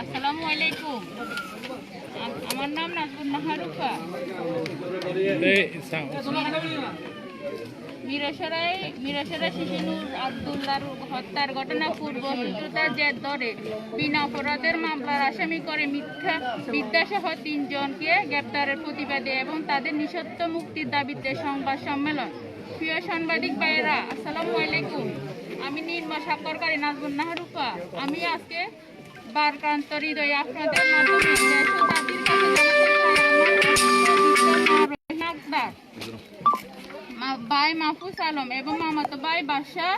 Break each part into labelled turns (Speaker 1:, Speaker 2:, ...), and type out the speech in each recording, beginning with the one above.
Speaker 1: আসসালামু আলাইকুম। আমার নাম নাজবুল নাহারুফা। হত্যার ঘটনা পূর্ব শত্রুতার জের ধরে। বিনা অপরাধের মামলার আসামি করে মিথ্যা বিদ্যাসহ তিনজনকে গ্রেপ্তারের প্রতিবাদে এবং তাদের নিঃসত্ব মুক্তির দাবিতে সংবাদ সম্মেলন। প্রিয় সাংবাদিক ভাইয়েরা, আসসালামু আলাইকুম। আমি নির্মা সরকারি নাজবুল নাহরুপা আমি আজকে বারক্রান্ত হৃদয় মা- ভাই মাহফুজ আলম এবং মামাতো ভাই বাদশাহ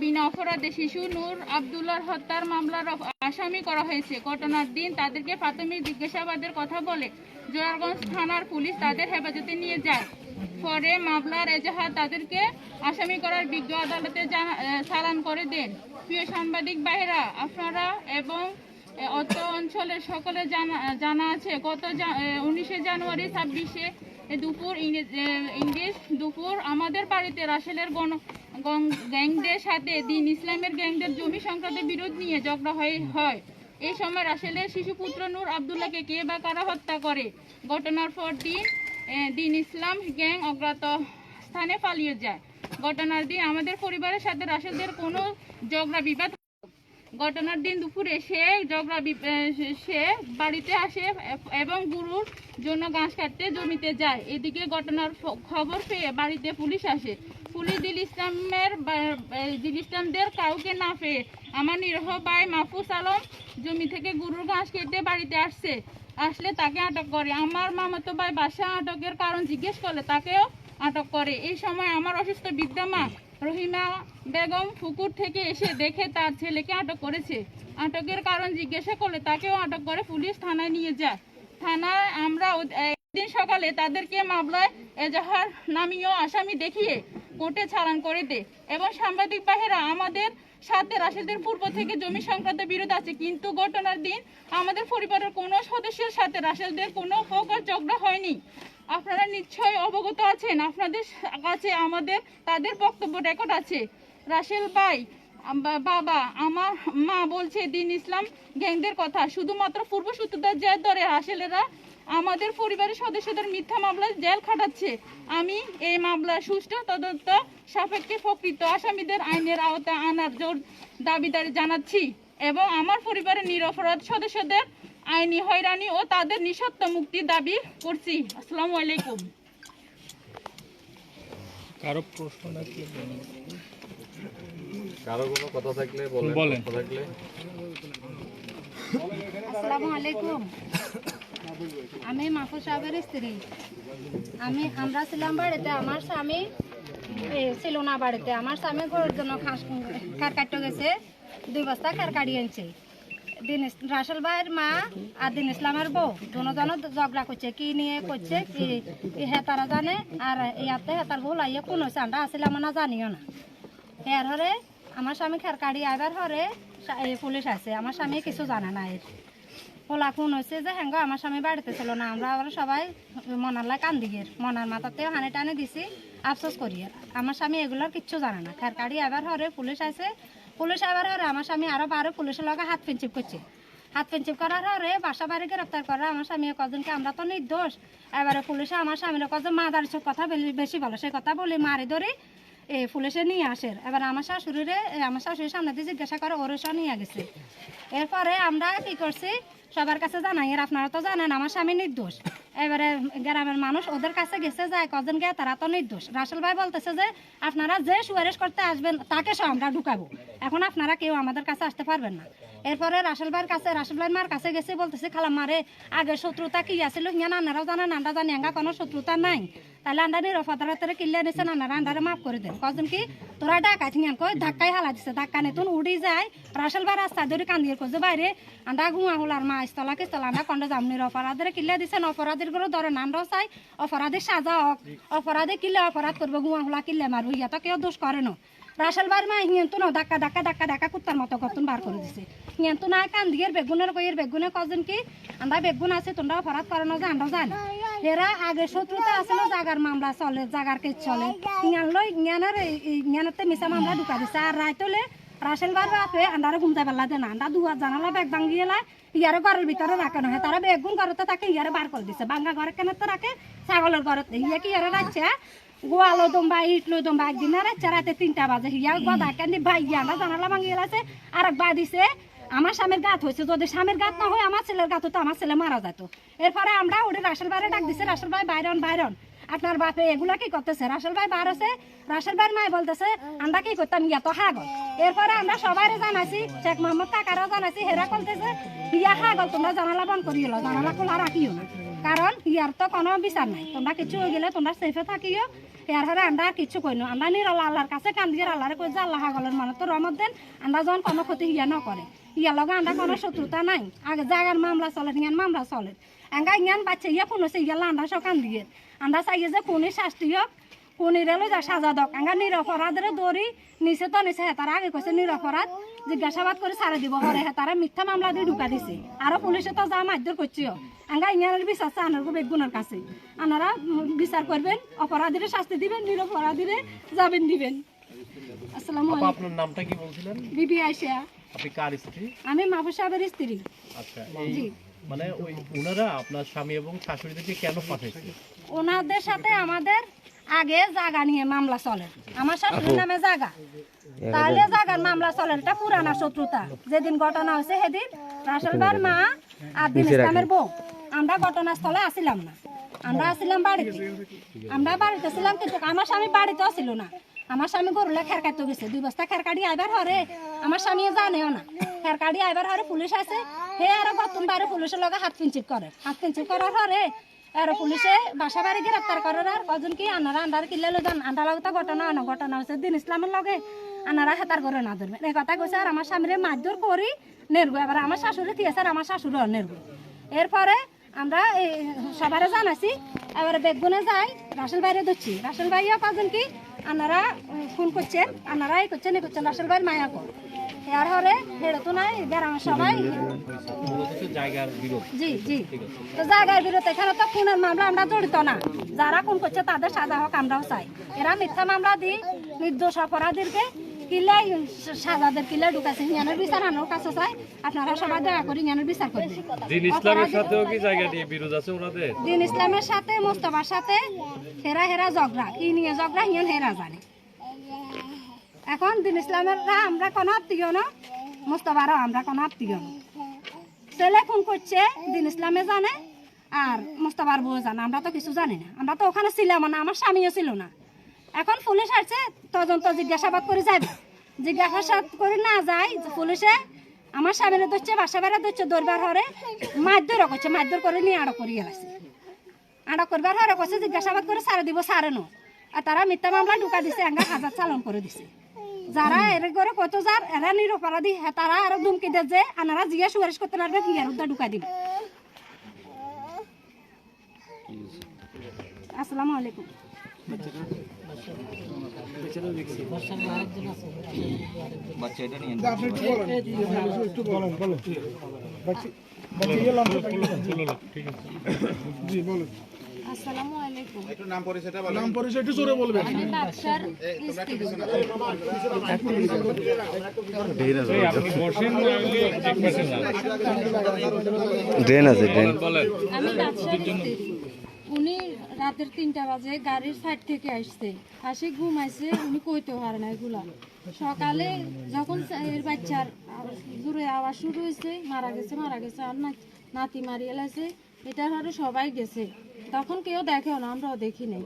Speaker 1: বিনা অপরাধে শিশু নূর আবদুল্লার হত্যার মামলার আসামি করা হয়েছে। ঘটনার দিন তাদেরকে প্রাথমিক জিজ্ঞাসাবাদের কথা বলে জোয়ারগঞ্জ থানার পুলিশ তাদের হেফাজতে নিয়ে যায়। পরে মামলার এজাহার তাদেরকে আসামি করার বিজ্ঞ আদালতে চালান করে দেন। প্রিয় সাংবাদিক ভাইরা আপনারা এবং অত অঞ্চলের সকলে জানা জানা আছে গত উনিশে জানুয়ারি ছাব্বিশে দুপুর এ, দুপুর আমাদের বাড়িতে রাসেলের গণ গ্যাংদের সাথে দিন ইসলামের গ্যাংদের জমি সংক্রান্ত বিরোধ নিয়ে ঝগড়া হয় হয়। এই সময় রাসেলের শিশুপুত্র নূর আবদুল্লাহকে কে বা কারা হত্যা করে? ঘটনার পর দিন দিন ইসলাম গ্যাং অজ্ঞাত স্থানে পালিয়ে যায়। ঘটনার দিন আমাদের পরিবারের সাথে রাসেলদের কোনো ঝগড়া বিবাদ ঘটনার দিন দুপুরে সে ঝগড়া সে বাড়িতে আসে এবং গুরুর জন্য ঘাস কাটতে জমিতে যায়। এদিকে ঘটনার খবর পেয়ে বাড়িতে পুলিশ আসে। পুলিশ দিল ইসলামের ইসলামদের কাউকে না পেয়ে। আমার নিরহ ভাই মাহফুজ আলম জমি থেকে গরুর ঘাস কেটে বাড়িতে আসছে। আসলে তাকে আটক করে। আমার মামাতো ভাই বাসা আটকের কারণ জিজ্ঞেস করলে তাকেও আটক করে। এই সময় আমার অসুস্থ বৃদ্ধা মা রহিমা বেগম পুকুর থেকে এসে দেখে তার ছেলেকে আটক করেছে। আটকের কারণ জিজ্ঞাসা করলে তাকেও আটক করে পুলিশ থানায় নিয়ে যায়। থানায় আমরা একদিন সকালে তাদেরকে মামলায় এজাহার নামীয় আসামি দেখিয়ে কোর্টে চালান করে দেয় এবং সাংবাদিক বাহেরা আমাদের সাথে রাশেদের পূর্ব থেকে জমি সংক্রান্ত বিরোধ আছে, কিন্তু ঘটনার দিন আমাদের পরিবারের কোনো সদস্যের সাথে রাশেলদের কোনো প্রকার ঝগড়া হয়নি। আপনারা নিশ্চয়ই অবগত আছেন, আপনাদের কাছে আমাদের, তাদের বক্তব্য রেকর্ড আছে। রাসেল ভাই বাবা, আমার মা বলছে, দিন ইসলাম গ্যাংদের কথা। শুধুমাত্র পূর্ব সূত্রতার জের ধরে রাসেলেরা আমাদের পরিবারের সদস্যদের মিথ্যা মামলায় জেল খাটাচ্ছে। আমি এই মামলা সুষ্ঠু তদন্ত সাপেক্ষে প্রকৃত আসামিদের আইনের আওতায় আনার জোর দাবিদারি জানাচ্ছি এবং আমার পরিবারের নিরপরাধ সদস্যদের আইনি হয়রানি ও তাদের নিঃসত্ব মুক্তির দাবি করছি। আসসালামু আলাইকুম।
Speaker 2: কারও প্রশ্ন নাকি
Speaker 3: কারও কোনো কথা থাকলে বলেন
Speaker 2: বলেন।
Speaker 3: কথা থাকলে।
Speaker 4: আসসালামু আলাইকুম। আমি মাহফুজ সাহেবের স্ত্রী। আমি, আমরা ছিলাম বাড়িতে, আমার স্বামী ছিল না বাড়িতে। আমার স্বামী ঘরের জন্য খাস খার কাটতে গেছে, দুই বস্তা খার কাটি আনছে। দিন রাসেল ভাইয়ের মা আর দিন ইসলামের বউ দুজন ঝগড়া করছে, কি নিয়ে করছে, কি কি হে জানে, আর ইয়াতে হেতার ভুল আইয়ে কোন হয়েছে, আমরা আসলাম না জানিও না। এর হরে, আমার স্বামী খের কাড়ি আইবার হরে পুলিশ আছে, আমার স্বামী কিছু জানে না এর। পোলা ফোন হয়েছে যে হ্যাঙ্গ আমার স্বামী বাড়িতে ছিল না। আমরা আবার সবাই মনার কান্দি গিয়ে মনার মাথাতেও হানি টানি দিছি, আফসোস করি আমার স্বামী এগুলোর কিচ্ছু জানে না। খের কাড়ি আবার হরে পুলিশ আছে পুলিশ আবার হরে আমার স্বামী আরও বারো পুলিশের লগে হাত ফিনচিপ করছে। হাত ফিনচিপ করার হরে বাসা বাড়ি গ্রেপ্তার করে আমার স্বামী কদিনকে আমরা তো নির্দোষ। এবারে পুলিশে আমার স্বামীর কজন মা দাঁড়িয়ে কথা বেশি- বলে। সে কথা বলি মারি ধরি পুলিশে নিয়ে আসে এবার আমার শাশুড়িরে আমার শাশুড়ির সামনে দিয়ে জিজ্ঞাসা করে, ওর নিয়ে গেছে। এরপরে আমরা কি করছি? সবার কাছে জানাই, এর আপনারা তো জানেন, আমার স্বামী নির্দোষ। এবারে গ্রামের মানুষ ওদের কাছে গেছে, যায়, কজন গিয়ে তারা তো নির্দোষ। রাসেল ভাই বলতেছে যে, আপনারা যে সুয়ারেশ করতে আসবেন, তাকে সব আমরা ঢুকাবো। এখন আপনারা কেউ আমাদের কাছে আসতে পারবেন না। এরপরে রাসেল ভাইয়ের কাছে, রাসেল ভাইয়ের মার কাছে গেছে, বলতেছে খালাম মারে, আগে শত্রুতা কি আছিল? ইয়া নানারাও জানেন আমরা জানি, এঙ্গা কোনো শত্রুতা নাই। তাহলে আন্ডা নিরফাদারে কিল্লে নিছে নানারা আন্ডারে মাফ করে দেন কজন কি? তোরা ডাকা ঠিয়ান কই, ধাক্কাই হালা দিছে, ধাক্কা নেতুন উড়ি যায়। রাসেল ভাই রাস্তা ধরে কান্দিয়ে কই বাইরে, আন্ডা গুয়া হলার মা, স্থলা কি স্থলা? আন্ডা কন্ড জাম নিরপরাধের কিল্লে দিছেন অপরাধীর করে ধরে নান্ড চাই, অপরাধী সাজা হোক, অপরাধী কিল্লে অপরাধ করব, গুয়া হলা কিল্লে মারবো, ইয়া তো কেউ দোষ করে না। রাসেল বার মা হিয়ান্তু না ধাক্কা ধাক্কা ধাক্কা ধাক্কা কুত্তার মতো করতুন বার করে দিছে। হিয়ান্তু না কান দিয়ে বেগুনের কইয়ের বেগুনে কজন কি? আমরা বেগুন আছে তোমরা অপরাধ করানো যে আমরা জানি। এরা আগে শত্রুতা আছে না, জাগার মামলা চলে, জাগার কেস চলে। ইয়ান লই ইয়ানের ইয়ানতে মিশা মামলা ঢুকা দিছে। আর রাইতলে রাসেল বার বাপে আন্দারে ঘুমতে পারলা দেন। আন্ডা দুয়ার জানালা ব্যাগ ভাঙ্গিয়ে লাই ইয়ারে ঘরের ভিতরে রাখে না তারা বেগুন ঘরতে থাকে, ইয়ারে বার করে দিছে। বাঙ্গা ঘরে কেন তো রাখে? ছাগলের ঘরতে ইয়ে কি, ইয়ারে রাখছে? গোয়ালো দম্বা ইটলো দম্বা, একদিন রাতে তিনটা বাজে। হিয়া গদা কেন ভাই আন্ডা জানালা ভাঙ্গিয়ে লাইছে আর এক বা দিছে, আমার স্বামীর গাত হয়েছে যদি স্বামীর গাত না হয়, আমার ছেলের গাত হতো আমার ছেলে মারা যেত। এরপরে আমরা ওটা রাসেল বাইরে ডাক দিছে, রাসেল ভাই, বাইরন বাইরন, আপনার বাপে এগুলা কি করতেছে? রাসেল ভাই বার আছে রাসেল ভাইয়ের মায় বলতেছে আমরা কি করতাম ইয়া তো হাগল। এরপরে আমরা সবাই জানাইছি, শেখ মোহাম্মদ কাকারও জানাইছি, হেরা বলতেছে ইয়া হাগল, তোমরা জানালা বন্ধ করিও জানালা খোলা রাখিও না। কারণ ইয়ার তো কোনো বিচার নাই। তোমরা কিছু হয়ে গেলে তোমরা সেফে থাকিও। এর হরে আমরা কিছু কইনো আমরা নিরলা আল্লাহর কাছে কান্দিয়ে আল্লাহরে কই যে আল্লাহ হাগলের মানে তো রহমত দেন আমরা যখন কোনো ক্ষতি হিয়া ন করে ইয়ার লগে আমরা কোনো শত্রুতা নাই। আগে জাগার মামলা চলে ইয়ান মামলা চলে। এঙ্গা ইয়ান বাচ্চা ইয়া ফোন হচ্ছে ইয়ালা সব কান্দিয়ে আমরা চাই যে কোনে শাস্তি হোক কোনে রেলো যা, সাজা দক। এঙ্গা নিরপরাধের দৌড়ি নিচে তো নিচে হেতারা আগে কইছে নিরপরাধ জিজ্ঞাসাবাদ করে সারা দিব হরে হেতারা মিথ্যা মামলা দিয়ে ঢুকা দিছে। আরও পুলিশে তো যা মারধর করছিও ইয়ানের বিচার চা আনার বেগুনের কাছে। আনারা বিচার করবেন অপরাধীরে শাস্তি দিবেন নিরপরাধীরে যাবেন দিবেন। আসসালামু আলাইকুম।
Speaker 2: আপনার নামটা কি বলছিলেন?
Speaker 4: বিবি আইসা
Speaker 2: আপনি কার স্ত্রী?
Speaker 4: আমি মাহফুজ সাহেবের স্ত্রী।
Speaker 2: আচ্ছা
Speaker 4: জি।
Speaker 2: মানে ওই ওনারা আপনার স্বামী এবং শাশুড়িদেরকে কেন পাঠাইছে?
Speaker 4: ওনাদের সাথে আমাদের আগে জায়গা নিয়ে মামলা চলে। আমার শাশুড়ির নামে জায়গা তাহলে জায়গার মামলা চলে এটা পুরানা শত্রুতা। যেদিন ঘটনা হয়েছে সেদিন রাসেলবার মা আর দিন ইসলামের বউ। আমরা ঘটনাস্থলে আসিলাম না। আমরা আসিলাম বাড়িতে। আমরা বাড়িতে ছিলাম কিন্তু আমার স্বামী বাড়িতেও ছিল না। আমার স্বামী গরুলে খের কাটতে গেছে। দুই বস্তা খের কাটি আইবার হরে আমার স্বামী জানেও না। খের কাটি আইবার হরে পুলিশ আছে। হে আর গতম বাইরে পুলিশের লগে হাত পিঞ্চিপ করে। হাত পিঞ্চিপ করার হরে আর পুলিশে বাসা বাড়ি গ্রেপ্তার করার আর কজন কি আনারা আন্ডার কিনলে লজন আন্ডার লগে তো ঘটনা হয় ঘটনা হচ্ছে দিন ইসলামের লগে। আনারা হেতার করে না ধরবে। এই কথা কইছে, আর আমার স্বামীরে মারধর করি নেরগু এবার আমার শাশুড়ি দিয়েছে আর আমার শাশুড়িও নেরগু এরপরে আমরা এই সবারে জানাছি এবারে বেগুনে যাই, রাসেল বাইরে ধরছি। রাসেল ভাইয়া কজন কি আনারা ফোন করছেন আনারা এই করছেন এই করছেন, রাসেল ভাইয়ের মায়া কর। এর হরে হেড়ে তো নাই গ্রামের সবাই।
Speaker 2: বিরোধ
Speaker 4: জি জি। তো জায়গার বিরুদ্ধে এখানে তো খুনের মামলা আমরা জড়িত না। যারা খুন করছে তাদের সাজা হোক আমরাও চাই। এরা মিথ্যা মামলা দিই নির্দোষ অপরাধীরকে কিলাই সাজাদের কিলাই ঢুকাছে ইয়ানের বিচার আনার কাছে চাই। আপনারা সবাই দয়া করে ইয়ানের বিচার করবেন
Speaker 5: দিন ইসলামের সাথেও কি জায়গা নিয়ে বিরোধ আছে ওনাদের?
Speaker 4: দিন ইসলামের সাথে মোস্তফার সাথে হেরা হেরা ঝগড়া। কি নিয়ে ঝগড়া হিয়ান হেরা জানে। এখন দিন ইসলামের আমরা কোনো আত্মীয় না। মোস্তফারও আমরা কোনো আত্মীয় না। ছেলে ফোন করছে, দিন ইসলামে জানে, আর মোস্তফার বউ জানে। আমরা তো কিছু জানি না। আমরা তো ওখানে ছিলাম না, আমার স্বামীও ছিল না। এখন পুলিশ আসছে, তদন্ত জিজ্ঞাসাবাদ করে যাবে। জিজ্ঞাসাবাদ করে না যায়, পুলিশে আমার স্বামীরে ধরছে, বাসা বেড়া ধরছে দরবার হরে মারধর করছে, মারধর করে নিয়ে আড়ক করিয়ে গেছে। আড়ক করবার হরে করছে, জিজ্ঞাসাবাদ করে সারে দিব, সারে নো। আর তারা মিথ্যা মামলা ঢুকা দিছে, এঙ্গা হাজার চালন করে দিছে। যারা এর করে কত যার এরা নিরপরাধী হ্যাঁ তারা আরও ধুমকি দেয় যে আনারা জিজ্ঞা সুপারিশ করতে পারবে হিয়ার উদ্দা ঢুকা দিবে। আসসালামু আলাইকুম। আসসালামু আলাইকুম।
Speaker 6: নাম পরিচয় একটু জোরে বলবেন।
Speaker 4: আমি বাদশার
Speaker 7: ড্রেন আছে ড্রেন
Speaker 8: আমি বাদশার উনি রাতের তিনটা বাজে গাড়ির সাইড থেকে আসছে। আসে ঘুমাইছে উনি কইতে পারে না এগুলা। সকালে যখন এর বাচ্চার জোরে আওয়াজ শুরু হয়েছে মারা গেছে মারা গেছে আর না- নাতি মারিয়ে লাইছে এটার হারে সবাই গেছে। তখন কেউ দেখেও না, আমরাও দেখি নাই।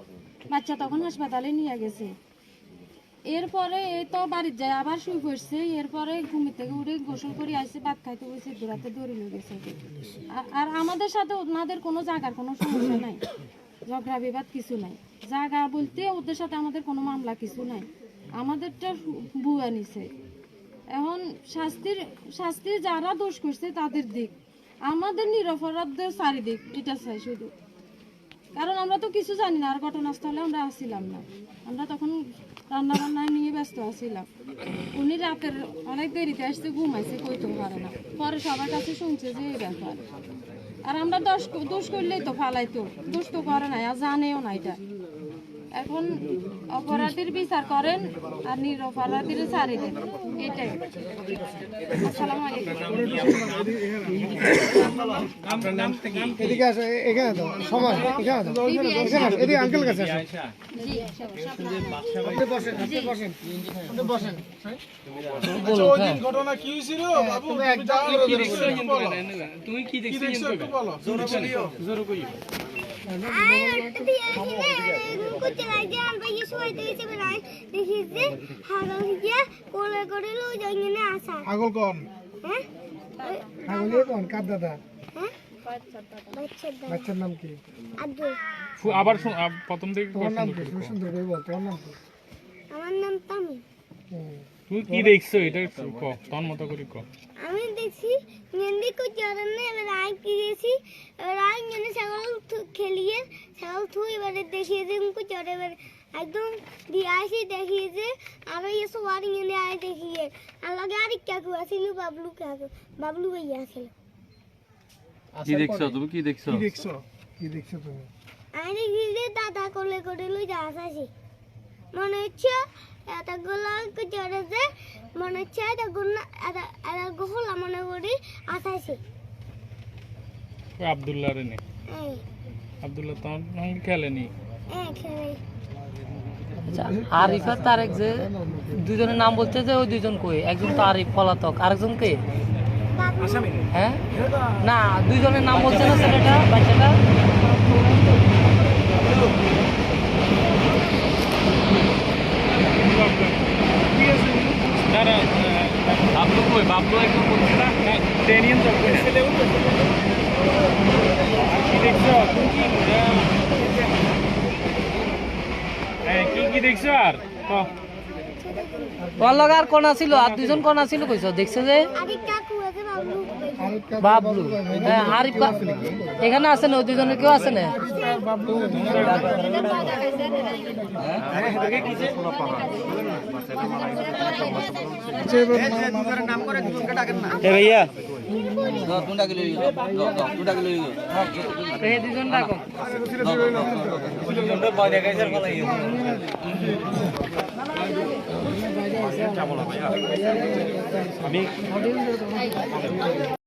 Speaker 8: বাচ্চা তখন হাসপাতালে নিয়ে গেছে। এরপরে এই তো বাড়ির যায় আবার শুয়ে পড়ছে, এরপরে ঘুমি থেকে উঠে গোসল করে আসছে ভাত খাইতে বসে দূরাতে দৌড়ে নিয়ে গেছে। আর আমাদের সাথে ওনাদের কোনো জায়গার কোনো সমস্যা নাই, ঝগড়া বিবাদ কিছু নাই। জায়গা বলতে ওদের সাথে আমাদের কোনো মামলা কিছু নাই। আমাদেরটা বুয়া নিছে। এখন শাস্তির শাস্তি যারা দোষ করছে তাদের দিক। আমাদের নিরপরাধদের চারিদিক, এটা চাই শুধু। কারণ আমরা তো কিছু জানি না, আর ঘটনাস্থলে আমরা আসছিলাম না। আমরা তখন রান্না বান্না নিয়ে ব্যস্ত আছিলাম। উনি রাতের অনেক দেরিতে আসতে ঘুমাইছে কইতে পারে না। পরে সবার কাছে শুনছে যে এই ব্যাপার। আর আমরা দোষ দোষ করলেই তো ফালাইতো, দোষ তো করে নাই, আর জানেও না এটা।
Speaker 4: এখন অপরাধীর বিচার করেন আর নিরপরাধীর ছাড়ি দেন। এটাই। আসসালামু আলাইকুম।
Speaker 6: এদিকে আসো এখানে তো সময় এখানে তো এখানে আসো, এদিকে আঙ্কেল কাছে আসো। আপনি বসেন আপনি বসেন আপনি বসেন।
Speaker 9: ওই দিন ঘটনা কি হয়েছিল বাবু তুমি বলো।
Speaker 3: কি
Speaker 9: দেখছ কোন?
Speaker 6: কোন? কার দাদা? বাচ্চার নাম কি?
Speaker 3: আবার প্রথম থেকে
Speaker 6: নাম কি? তুমি সুন্দর করে বল তোমার নাম কি?
Speaker 10: আমার নাম তামি
Speaker 6: হুম।
Speaker 3: তুই কি দেখছ? এটা ক তোর মতো করে ক।
Speaker 10: আমি দেখছি মেহেন্দি করতে এবার আমি কিনেছি এবার আমি মানে জন্য ছাগল খেলিয়ে ছাগল থুই এবারে দেখিয়েছে করতে পারে এবার। একদম দিয়ে আসি দেখিয়েছে আরও এসব আর এনে আয় দেখিয়ে। আর লগে আরেক কাকু আসিল বাবলু কাকু বাবলু ভাইয়া আসিল
Speaker 3: কি
Speaker 10: দেখি যে দাদা কোলে করে যা আসাছি মনে হচ্ছে এতগুলো চড়েছে মনে হচ্ছে এতগুলো এতগুলো মনে করি আসাইছে
Speaker 3: ওই রে নে।
Speaker 10: এই।
Speaker 3: আব্দুল্লাহ খেলেনি?
Speaker 11: আরিফ আর তারেক যে দুজনের নাম বলতে যে ওই দুজন কই? একজন তো আরিফ পলাতক আরেকজন কে? হ্যাঁ? না দুইজনের নাম বলছে না ছেলেটা বাচ্চাটা?
Speaker 3: বাবলু কই? বাবলু একদম বলছে না? ট্রেনিয়ন তো কই না কি দেখছ? কি হ্যাঁ কি কি আর?
Speaker 11: তোর কোনা ছিল আর দুইজন কোনা ছিল কইছো? দেখছে যে
Speaker 10: আরে কাকু আছে বাবলু
Speaker 6: আরিফ কার
Speaker 11: বাবলু। হ্যাঁ আরিফ এখানে আছে না? ওই দুজনের কেউ আছে না?
Speaker 12: ভাইয়া।
Speaker 11: ডাকো